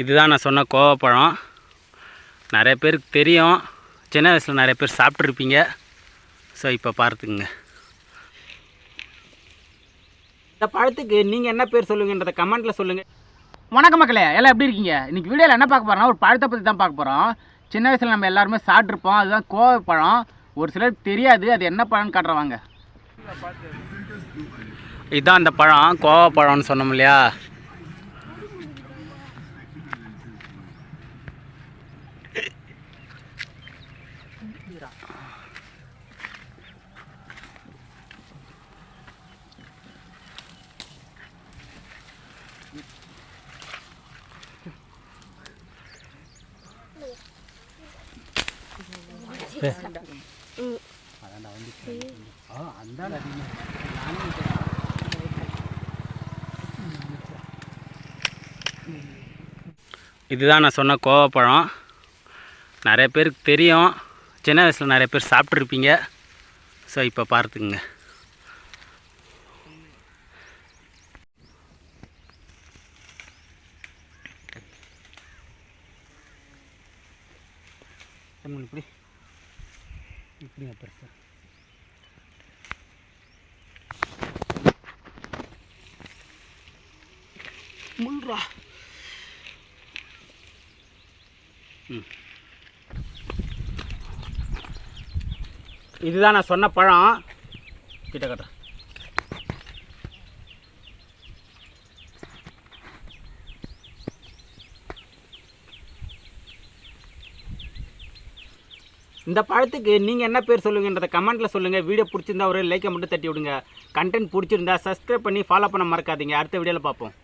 இதுதான் நான் சொன்ன கோவப்பழம். நிறைய பேருக்கு தெரியும். சின்ன வயசில் நிறைய பேர் சாப்பிட்ருப்பீங்க ஸோ இப்போ பார்த்துக்குங்க. இந்த பழத்துக்கு நீங்கள் என்ன பேர் சொல்லுங்கன்றத கமெண்ட்டில் சொல்லுங்கள் வணக்கம் மக்களே எல்லாம் எப்படி இருக்கீங்க? இன்னைக்கு வீடியோவில் என்ன பார்க்க போறோம்னா ஒரு பழத்தை பற்றி தான் பார்க்க போகிறோம் சின்ன வயசில் நம்ம எல்லாருமே சாப்பிட்ருப்போம் அதுதான் கோவை பழம் ஒரு சிலருக்கு தெரியாது அது என்ன பழம்னு காட்டுறவாங்க இதுதான் அந்த பழம் கோவப்பழம்னு சொன்னோம் இல்லையா? இதுதான் நான் சொன்ன கோவப்பழம். நிறைய பேருக்கு தெரியும். சின்ன வயசில் நிறைய பேர் சாப்பிட்ருப்பீங்க ஸோ இப்போ பார்த்துக்குங்க. இப்படி இப்படி பெருசா முள்றா இதுதான் நான் சொன்ன பழம். கிட்ட கட்ட இந்த பழத்துக்கு நீங்கள் என்ன பேர் சொல்லுங்கன்றத கமெண்ட்டில் சொல்லுங்கள் வீடியோ பிடிச்சிருந்தா ஒரு லைக்கை மட்டும் தட்டி விடுங்க. கண்டென்ட் பிடிச்சிருந்தா சப்ஸ்கிரைப் பண்ணி ஃபாலோ பண்ண மறக்காதீங்க. அடுத்த வீடியோவில் பார்ப்போம்.